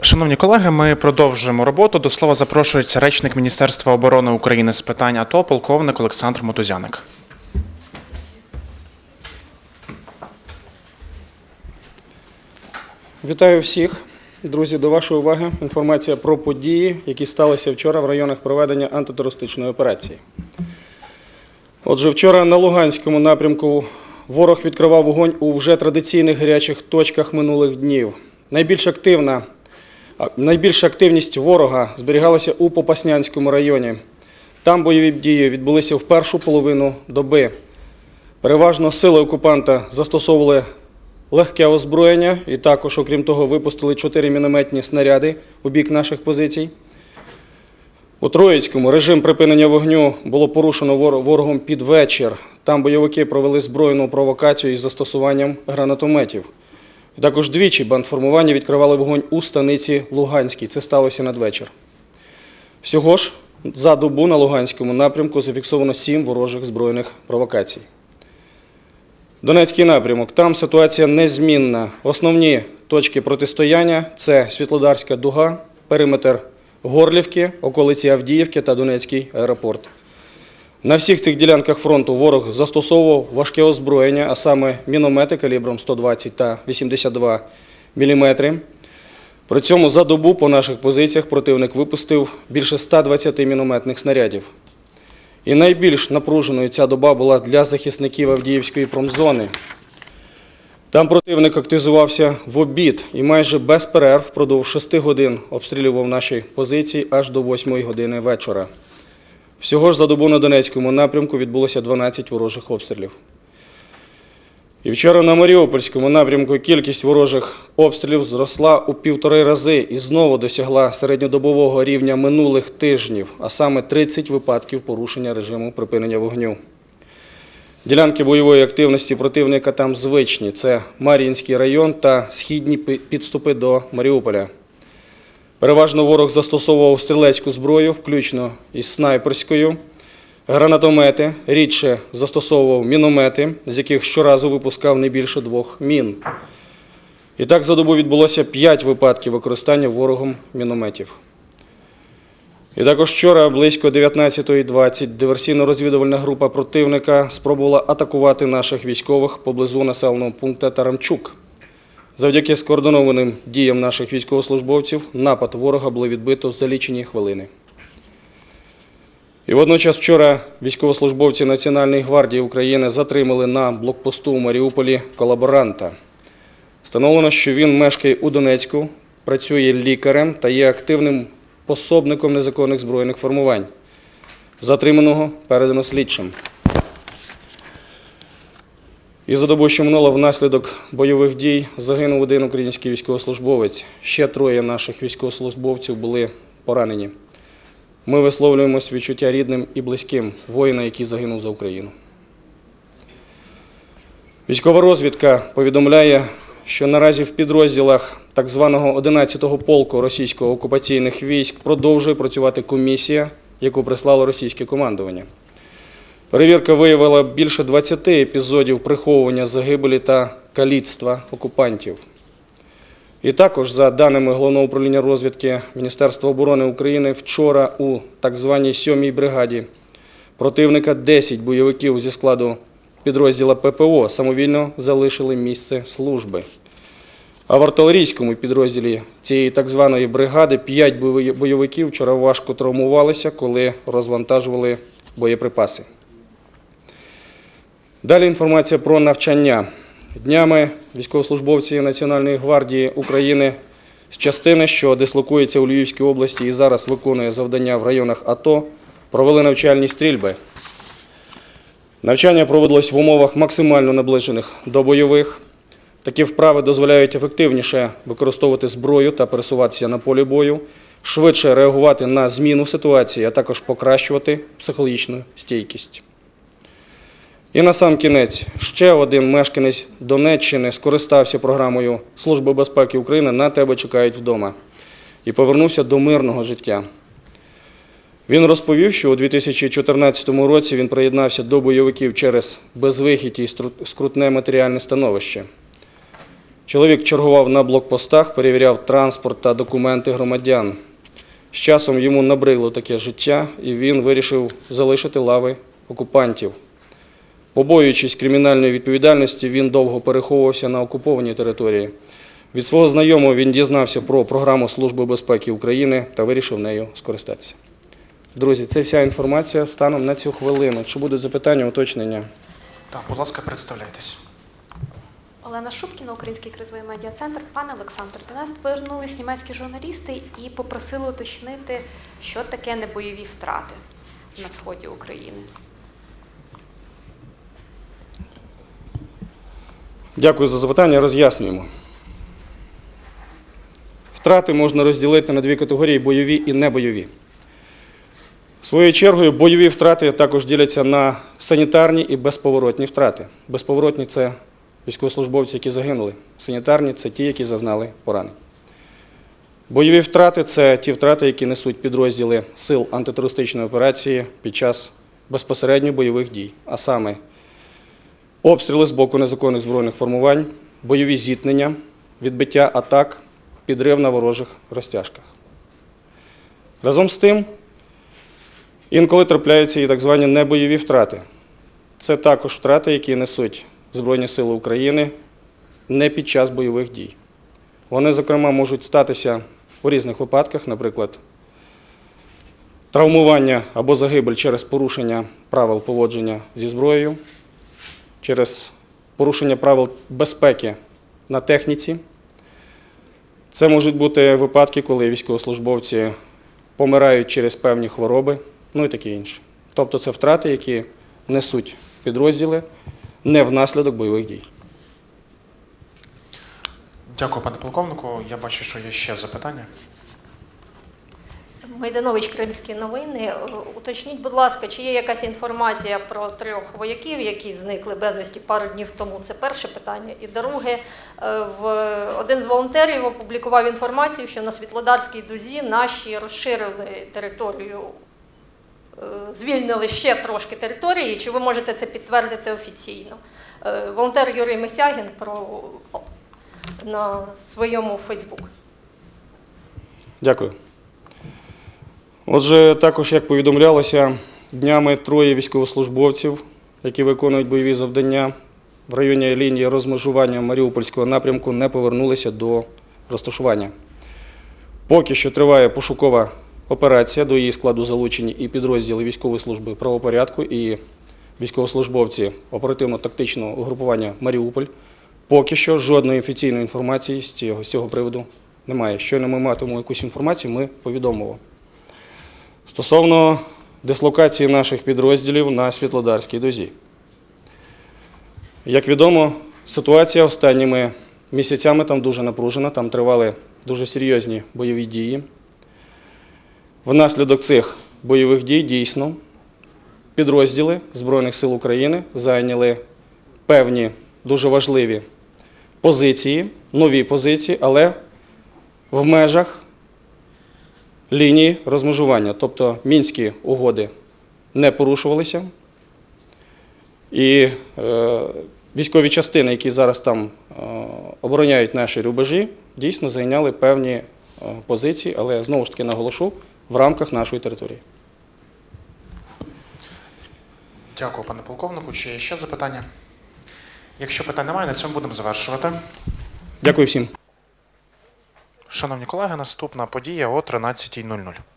Шановні колеги, ми продовжуємо роботу. До слова запрошується речник Міністерства оборони України з питань АТО, полковник Олександр Мотузяник. Вітаю всіх. Друзі, до вашої уваги інформація про події, які сталися вчора в районах проведення антитерористичної операції. Отже, вчора на Луганському напрямку ворог відкривав вогонь у вже традиційних гарячих точках минулих днів. Найбільш активна, найбільша активність ворога зберігалася у Попаснянському районі. Там бойові дії відбулися в першу половину доби. Переважно сили окупанта застосовували легке озброєння і також, окрім того, випустили 4 мінометні снаряди у бік наших позицій. У Троїцькому режим припинення вогню було порушено ворогом під вечір. Там бойовики провели збройну провокацію із застосуванням гранатометів. Також двічі бандформування відкривали вогонь у станиці Луганській. Це сталося надвечір. Всього ж за добу на Луганському напрямку зафіксовано 7 ворожих збройних провокацій. Донецький напрямок. Там ситуація незмінна. Основні точки протистояння це Світлодарська дуга, периметр Горлівки, околиці Авдіївки та Донецький аеропорт. На всіх цих ділянках фронту ворог застосовував важке озброєння, а саме міномети калібром 120 та 82 мм. При цьому за добу по наших позиціях противник випустив більше 120 мінометних снарядів. І найбільш напруженою ця доба була для захисників Авдіївської промзони. Там противник активізувався в обід і майже без перерв впродовж 6 годин обстрілював наші позиції аж до 8 години вечора. Всього ж за добу на Донецькому напрямку відбулося 12 ворожих обстрілів. І вчора на Маріупольському напрямку кількість ворожих обстрілів зросла у півтори рази і знову досягла середньодобового рівня минулих тижнів, а саме 30 випадків порушення режиму припинення вогню. Ділянки бойової активності противника там звичні: це Мар'їнський район та східні підступи до Маріуполя. Переважно ворог застосовував стрілецьку зброю, включно із снайперською, гранатомети, рідше застосовував міномети, з яких щоразу випускав не більше двох мін. І так за добу відбулося 5 випадків використання ворогом мінометів. І також вчора близько 19.20 диверсійно-розвідувальна група противника спробувала атакувати наших військових поблизу населеного пункту Тарамчук. Завдяки скоординованим діям наших військовослужбовців напад ворога було відбито за лічені хвилини. І водночас вчора військовослужбовці Національної гвардії України затримали на блокпосту у Маріуполі колаборанта. Встановлено, що він мешкає у Донецьку, працює лікарем та є активним пособником незаконних збройних формувань. Затриманого передано слідчим. І за добу, що минуло внаслідок бойових дій, загинув один український військовослужбовець. Ще троє наших військовослужбовців були поранені. Ми висловлюємо співчуття рідним і близьким воїна, який загинув за Україну. Військова розвідка повідомляє, що наразі в підрозділах так званого 11-го полку російського окупаційних військ продовжує працювати комісія, яку прислало російське командування. Перевірка виявила більше 20 епізодів приховування загибелі та каліцтва окупантів. І також, за даними Головного управління розвідки Міністерства оборони України, вчора у так званій 7-й бригаді противника 10 бойовиків зі складу підрозділа ППО самовільно залишили місце служби. А в артилерійському підрозділі цієї так званої бригади 5 бойовиків вчора важко травмувалися, коли розвантажували боєприпаси. Далі інформація про навчання. Днями військовослужбовці Національної гвардії України з частини, що дислокується у Львівській області і зараз виконує завдання в районах АТО, провели навчальні стрільби. Навчання проводилось в умовах максимально наближених до бойових. Такі вправи дозволяють ефективніше використовувати зброю та пересуватися на полі бою, швидше реагувати на зміну ситуації, а також покращувати психологічну стійкість. І на сам кінець ще один мешканець Донеччини скористався програмою Служби безпеки України на тебе чекають вдома і повернувся до мирного життя. Він розповів, що у 2014 році він приєднався до бойовиків через безвихідь і скрутне матеріальне становище. Чоловік чергував на блокпостах, перевіряв транспорт та документи громадян. З часом йому набридло таке життя, і він вирішив залишити лави окупантів. Побоюючись кримінальної відповідальності, він довго переховувався на окупованій території. Від свого знайомого він дізнався про програму Служби безпеки України та вирішив нею скористатися. Друзі, це вся інформація станом на цю хвилину. Чи будуть запитання, уточнення? Так, будь ласка, представляйтесь. Олена Шубкіна, Український кризовий медіа-центр. Пане Олександр, до нас повернулись німецькі журналісти і попросили уточнити, що таке небойові втрати на сході України. Дякую за запитання. Роз'яснюємо. Втрати можна розділити на дві категорії бойові і небойові. Своєю чергою, бойові втрати також діляться на санітарні і безповоротні втрати. Безповоротні це військовослужбовці, які загинули. Санітарні це ті, які зазнали поранень. Бойові втрати це ті втрати, які несуть підрозділи сил антитерористичної операції під час безпосередньо бойових дій, а саме обстріли з боку незаконних збройних формувань, бойові зіткнення, відбиття атак, підрив на ворожих розтяжках. Разом з тим, інколи трапляються і так звані небойові втрати. Це також втрати, які несуть Збройні Сили України не під час бойових дій. Вони, зокрема, можуть статися у різних випадках, наприклад, травмування або загибель через порушення правил поводження зі зброєю, через порушення правил безпеки на техніці. Це можуть бути випадки, коли військовослужбовці помирають через певні хвороби, ну і таке інше. Тобто це втрати, які несуть підрозділи не внаслідок бойових дій. Дякую, пане полковнику. Я бачу, що є ще запитання. Майданович Кримські новини. Е, Уточніть, будь ласка, чи є якась інформація про трьох вояків, які зникли безвісті пару днів тому? Це перше питання. І друге, е, в один з волонтерів опублікував інформацію, що на Світлодарській дузі наші розширили територію, е, звільнили ще трошки території. Чи ви можете це підтвердити офіційно? Волонтер Юрій Мисягін про на своєму Фейсбук. Дякую. Отже, також, як повідомлялося, днями троє військовослужбовців, які виконують бойові завдання в районі лінії розмежування Маріупольського напрямку, не повернулися до розташування. Поки що триває пошукова операція, до її складу залучені і підрозділи військової служби правопорядку, і військовослужбовці оперативно-тактичного угрупування Маріуполь. Поки що жодної офіційної інформації з цього, приводу немає. Щойно ми матимемо якусь інформацію, ми повідомимо. Стосовно дислокації наших підрозділів на Світлодарській дозі. Як відомо, ситуація останніми місяцями там дуже напружена, там тривали дуже серйозні бойові дії. Внаслідок цих бойових дій дійсно підрозділи Збройних сил України зайняли певні дуже важливі позиції, нові позиції, але в межах лінії розмежування. Тобто мінські угоди не порушувалися. І е, військові частини, які зараз там е, обороняють наші рубежі, дійсно зайняли певні е, позиції, але знову ж таки наголошу, в рамках нашої території. Дякую, пане полковнику. Чи є ще запитання? Якщо питань немає, на цьому будемо завершувати. Дякую всім. Шановні колеги, наступна подія о 13.00.